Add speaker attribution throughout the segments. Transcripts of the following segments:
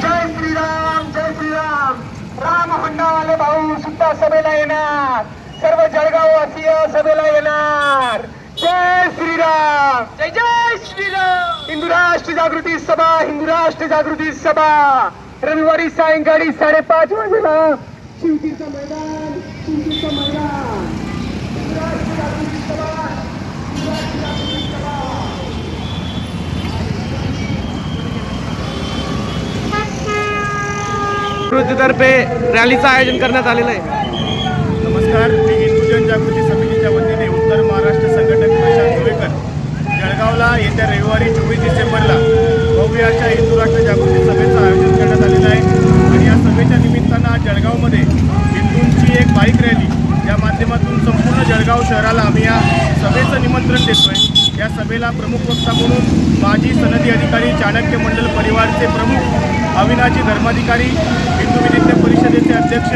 Speaker 1: जय श्रीराम जय श्रीराम. राम होंडावाले भाऊ सुद्धा सभेला येणार. सर्व जळगाव वासीय सभेला येणार. जय श्रीराम. जय जय श्रीराम. हिंदू राष्ट्र जागृती सभा हिंदू राष्ट्र जागृती सभा. रविवारी सायंकाळी साडेपाच वाजेला शिवतीर्थ मैदान शिवतीर्थ मैदान. हिंदू राष्ट्र जागृती सभा.
Speaker 2: तर्फे रॅलीचं आयोजन करण्यात आलेलं आहे.
Speaker 3: नमस्कार मी हिंदू जनजागृती समितीच्या वतीने उत्तर महाराष्ट्र संघटक प्रशांत जळगावला येत्या रविवारी चोवीस डिसेंबरला भव्य अशा हिंदू राष्ट्र जागृती सभेचं आयोजन करण्यात आलेलं आहे. आणि या सभेच्या निमित्तानं आज जळगावमध्ये हिंदूंची एक बाईक रॅली या माध्यमातून संपूर्ण जळगाव शहराला आम्ही या सभेचं निमंत्रण देतोय. या सभेला प्रमुख वक्ता म्हणून माजी सनदी अधिकारी चाणक्य मंडल परिवारचे प्रमुख अविनाशी धर्माधिकारी हिंदू विधिज्ञ परिषदेचे अध्यक्ष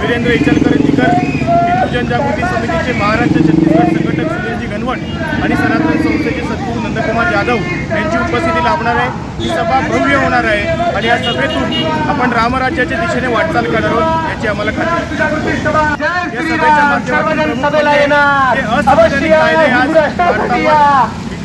Speaker 3: वीरेंद्र इचलकरंजीकर हिंदू जनजागृती समितीचे महाराष्ट्र छत्तीसगड संघटक सुनीलजी घनवट आणि सनातन संस्थेचे सद्गुरू नंदकुमार जाधव यांची उपस्थिती लाभणार आहे. ही सभा भव्य होणार आहे आणि या सभेतून आपण रामराज्याच्या दिशेने वाटचाल करणार आहोत याची आम्हाला खात्री या सभेच्या माध्यमातून असंविधानिक कायदे आज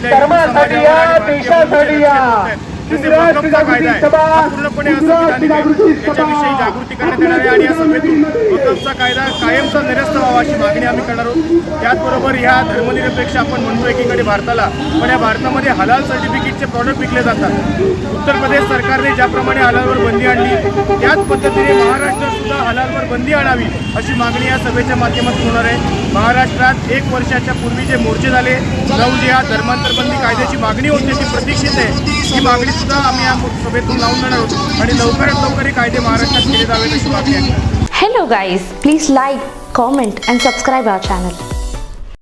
Speaker 3: भारतावर इथल्या हिंदू समाजावर आणि वकफचा कायदा आहे. हा पूर्णपणे असंविधानिक
Speaker 1: जागृती
Speaker 3: आहे याच्याविषयी
Speaker 1: सभा
Speaker 3: जागृती करण्यात येणार आहे आणि या सभेतून वकफचा कायदा कायमचा निरस्त व्हावा अशी मागणी आम्ही करणार आहोत. त्याचबरोबर ह्या धर्मनिरपेक्ष आपण म्हणतो एकीकडे भारताला पण या भारतामध्ये हलाल सर्टिफिकेटचे प्रॉडक्ट विकले जातात. उत्तर प्रदेश सरकारने ज्याप्रमाणे हलालवर बंदी आणली त्याच पद्धतीने महाराष्ट्रात सुद्धा हलालवर बंदी आणावी अशी मागणी या सभेच्या माध्यमातून होणार आहे. महाराष्ट्रात एक वर्षाच्या पूर्वी जे मोर्चे झाले नऊ जे धर्मांतर धर्मांतरबंदी कायद्याची मागणी होती ती प्रतीक्षित आहे. ही मागणी सुद्धा आम्ही या सभेतून लावून देणार आहोत. आणि लवकरात लवकर हे कायदे महाराष्ट्रात केले जावेत अशी मागणी आहे.
Speaker 4: Hello guys please like comment and subscribe channel.